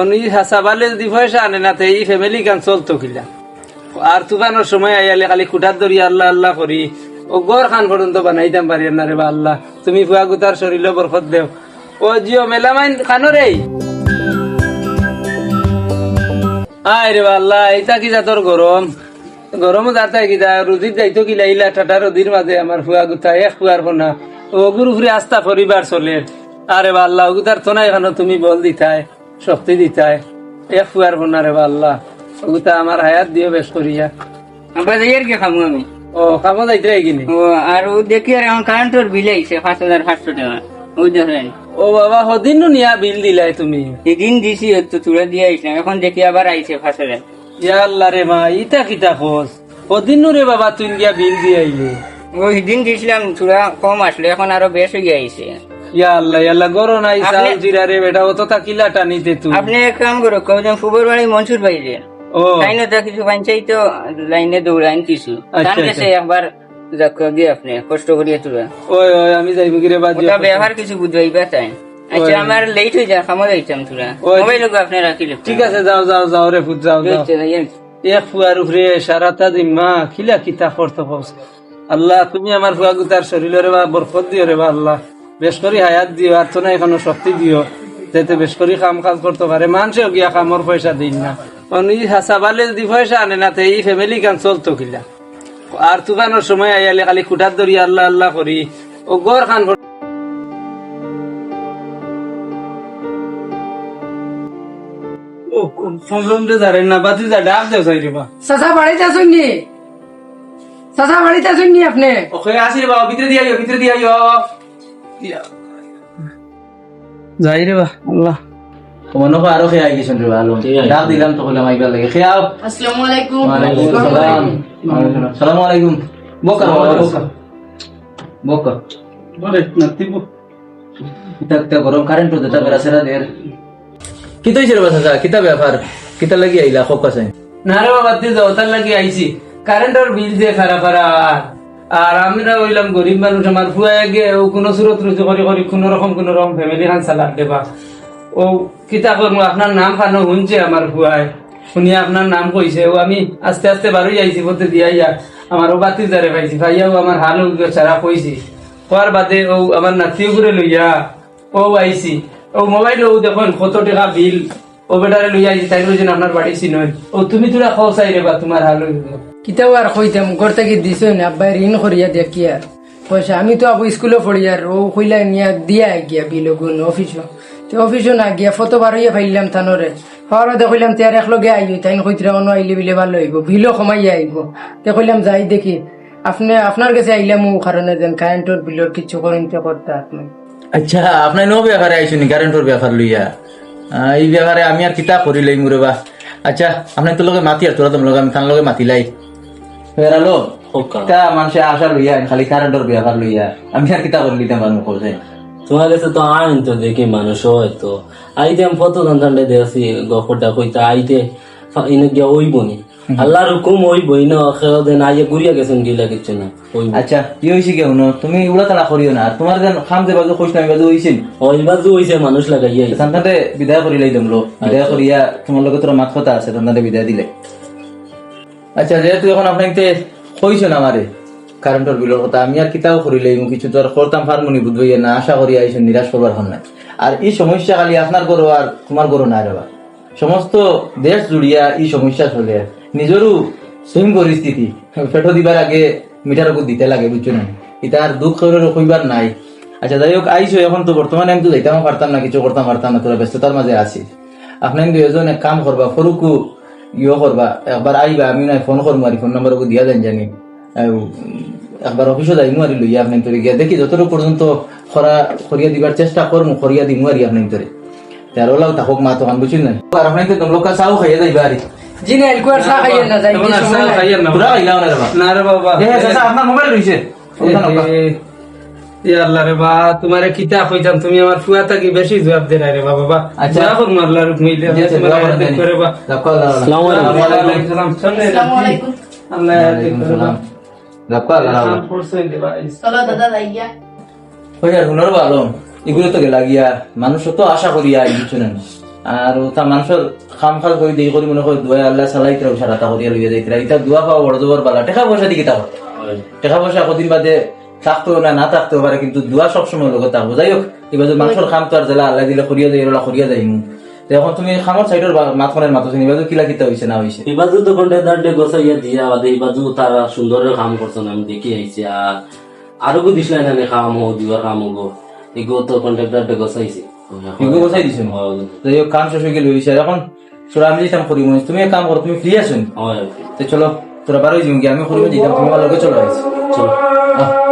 অনি হাসাবালে যদি পয়সা আনে না এই ফ্যামিলি গান চলতো কিলা। আর তুফানোর সময় আইয়ালে খালি কুটার ধরি আল্লাহ আল্লাহ করি। ও গড় খান পর্যন্ত বানাইতাম পারি না রে বা আল্লাহ। তুমি ফুয়া গুতার শরীর বরফত দেও। ও জিও মেলামাইন খানোরেই আয় রে আল্লাহ এইটা কি জাতর গরম গরমও যাতে কিতা রুদির যাইতো কিলা ইলা ঠাটা রুদির মাঝে আমার ফুয়া গুতা, এক ফুয়ার ফোনা ও গুরু ফুরি আস্থা পরিবার চলে। আরে বা আল্লাহ ওগুতার তো নাই এখানে তুমি বল দিতাই শক্তি দিতাই। এক ফুয়ার ফোনা রে বা আল্লাহ ওগুতা আমার হায়াত দিও বেশ করিয়া। আবার এর কে খামু আমি। ও খামো যাইতে কিনি। ও আর ও দেখি আর এখন কারেন্টের বিল আইছে পাঁচ হাজার পাঁচশো টাকা। ও দেখেন ও বাবা হদিন নিয়া বিল দিলাই তুমি। সেদিন দিছি তো তুলে দিয়ে আইসলাম এখন দেখি আবার আইছে পাঁচ হাজার। ইয়া আল্লাহ রে মা ইটা কিতা খোঁজ। হদিন রে বাবা তুই গিয়া বিল দিয়ে আইলে। ও সেদিন দিয়েছিলাম চূড়া কম আসলো এখন আরও বেশ হয়ে আইছে। গরো নাই আপনি- চাল জিরা রে বেটা ও তো তা কিলা টানিতে তুই। আপনি এক কাম করো কজন ফুবর বাড়ি মনসুর বাইরে ও। লাইনে তো কিছু পাঞ্চাই তো লাইনে দৌড়াইন কিছু। আচ্ছা, তার কাছে আচ্ছা। একবার যাক গিয়ে আপনি কষ্ট করিয়ে তুলে ওই ওই আমি যাইব কি রে বাজি ব্যবহার কিছু বুঝবাইবা তাই। আচ্ছা আমার লেট যায় খামো যাইতাম তুলা ওই। মোবাইল আপনি রাখিলে ঠিক আছে যাও যাও যাও রে ফুট যাও যাও। এক ফুয়ার উপরে সারাটা দিন খিলা কিতা করতে পারছ। আল্লাহ তুমি আমার ফুয়া গুতার শরীরের বা বরফত দিও রে বা আল্লাহ। বেশ করি হায়াত দিও আর তো না এখনও শক্তি দিও। যাতে বেশ করি কাম কাজ করতে পারে। মানুষেও গিয়া কামর পয়সা দিন না। অনি হাসাবালে যদি পয়সা আনে না তে এই ফ্যামিলি গান চলতো কিলা? আর তুফানোর সময় আইয়ালে খালি কুটার ধরি আল্লাহ আল্লাহ করি। ও গড় খান আপনি? ওকে আসি বাবা ভিতরে দিয়ে ভিতরে দিয়ে যাই রে বা আল্লাহ। মনে হয় আরও খেয়ে গেছেন রে ভালো ডাক দিলাম তো হলাম আইবার লাগে। খেয়াও আসসালামু আলাইকুম। ওয়ালাইকুম সালাম সালাম আলাইকুম। বকা বকা। বকা। বলে নাতিব কিতা কিতা গরম কারেন্ট তো দেতা বেরা সেরা দের কি তৈছে রে বাসা কিতা ব্যাপার? কিতা লাগি আইলা খোক আছে? না রে বাবা তুই যাও তার লাগি আইছি। কারেন্টের বিল যে খারাপ খারাপ আর আমরা হইলাম গরিব মানুষ, আমার ফুয়া গে, ও কোনো সুরত রুজু করি করি, কোনো রকম কোনো রকম ফ্যামিলি খান চালাক দেবা। ও কিতা করব আপনার নাম খানো শুনছে আমার ফুয়ায় শুনি আপনার নাম কইছে ও আমি আস্তে আস্তে বারোই আইছি বলতে দিয়াইয়া আমার ও বাতি জারে পাইছি। ভাইয়াও আমার হাল সারা কইছি হওয়ার বাদে ও আমার নাতিও করে লইয়া, ও আইছি ও মোবাইল, ও দেখুন কত টাকা বিল। ও বেটারে লইয়া আইছি তাই বলছেন আপনার বাড়ি চিনই ও তুমি তোরা খাও চাই রে বা তোমার হাল কিতাও আর কইতাম ঘর থেকে দিছেন আব্বাই ঋণ করিয়া দেখি আর পয়সা আমি তো আবু স্কুলে পড়ি আর ও কইলা নিয়া দিয়া গিয়া বিল গুণ অফিসও তো অফিসও না গিয়া ফটো বারইয়া ফাইলাম থানরে হওয়ার বাদে কইলাম, তে আর একলগে আইব তাই কইতরা অন্য আইলে বিলে ভালো হইব বিলও কমাইয়া আইব তে কইলাম, যাই দেখি, আপনি আপনার কাছে আইলাম ও কারণে যেন কারেন্টর বিলর কিছু করিতে করতে আপনি আচ্ছা আপনার নো ব্যাপারে আইছুনি কারেন্টর ব্যাপার লইয়া? এই ব্যাপারে আমি আর কিতা করি লই মুরে বা আচ্ছা আপনার তো লগে মাতি আর তোরা তো লগে আমি তার লগে মাতি ফেরালো তা মানুষে আশা লইয়া খালি কারেন্টর ব্যাপার লইয়া। আমি আর কিতা করি লিতাম মানুষ কোথায় তোমার কাছে তো আইন তো দেখি মানুষ হয়তো আইতে আমি কত দেখছি কইতা আইতে ইনে গিয়া ওই বনি আল্লাহর হুকুম ওই বই না খেয়ে দেন আইয়ে গেছেন গিলা কিছু না আচ্ছা কি হয়েছে কেউ ন তুমি উড়া তালা করিও না। তোমার যেন খাম যে বাজু খুশ আমি বাজু হয়েছিল ওই বাজু হইছে মানুষ লাগাইয়া বিদায় করি লাই দমলো বিদায় করিয়া তোমার লগে তোর মাত কথা আছে তান্তাতে বিদায় দিলে। আচ্ছা যেহেতু এখন আপনাকে কইছেন আমারে কারেন্টর বিলের কথা, আমি আর কিতাও করি লাইম, কিছু তো আর করতাম ফার্মনি বুঝবই না আশা করি আইছেন নিরাশ করবার হন নাই। আর এই সমস্যা খালি আপনার গরো আর তোমার গরো না রেবা সমস্ত দেশ জুড়িয়া এই সমস্যা চলে। নিজেরও সেম পরিস্থিতি পেটো দিবার আগে মিটার ওপর দিতে লাগে বুঝছ না ইতার দুঃখ করে কইবার নাই। আচ্ছা যাই হোক আইসো এখন তো বর্তমানে আমি তো যাইতাম পারতাম না, কিছু করতাম পারতাম না তোরা ব্যস্ততার মাঝে আছি। আপনার দুজন এক কাম করবা ফরুকু ইয়ে করবা একবার আইবা আমি নাই ফোন করব আর ফোন নাম্বার দিয়া দেন জানি একবার অফিসে যাইমু আর লইয়া আপনার তোরে গিয়া দেখি যতটুকু পর্যন্ত খরা খরিয়া দিবার চেষ্টা করমু খরিয়া দিমু আর আপনার তোরে তেরো লাখ থাকুক মা তখন বুঝছেন না আর আপনার তো লোক চাও খাইয়া যাইবা আর জি না এলকুয়ার চা খাইয়া না যাই। পুরা খাইলাও না না রে বাবা আপনার মোবাইল রয়েছে এ আল্লাহ রে বা তোমারে কিতা কইতাম তুমি আমার ফুয়া থাকি বেশি জবাব দে রে বাবা বা আচ্ছা। যা করুন আল্লাহর হুকুমিলে তোমার দোয়া করে হায়াত দেন। করে বা রাখো আল্লাহ, আল্লাহ। আসসালামু আলাইকুম। ওয়ালাইকুম সালাম চলে আসসালামু আলাইকুম। আল্লাহ হায়াত করে বা সালাম। আল্লাহ, আল্লাহ। দিবা চলো দাদা যাইয়া ওই আর হুনর ভালো এগুলো তো গেলা গিয়া মানুষ তো আশা করিয়া বুঝছ না আর তা মানুষের খাম খাল করে দিয়ে করি মনে হয় দুয়া আল্লাহ সালাই তারা সারাটা করিয়া লইয়া যাইতে এটা দুয়া পাওয়া বড় জবর বালা টাকা পয়সা দিকে তা হয়। টাকা পয়সা কদিন বাদে থাকতেও না না থাকতেও পারে কিন্তু দুয়া সবসময় লগত থাকব। যাই হোক এবার মানুষের খাম তো আর জেলা আল্লাহ দিলে করিয়া যাই ওরা করিয়া যাই এখন তুমি খামর সাইডের মাথনের মাথা এবার কিলা কিতা হয়েছে না হয়েছে ইবাজু তো কন্টেনার ডে গোসাইয়া দিয়া বাদে ইবাজু তারা সুন্দরের কাম করছেন আমি দেখি আইছি আর আরও কো দিস না কাম হো দিবার কাম হো এগো তো কন্ট্রাক্টর ডে গোসাইছি এগুলো কোথায় দিছো যাই হোক কাম শেষ হয়ে গেলে এখন তোরা আমি যেতাম করি মনে তুমি কাম করো তুমি ফ্রি আছো হয় তো চলো তোরা বারোই গিয়ে আমি করিব যেতাম তুমি লগে চলো চলো। আহ।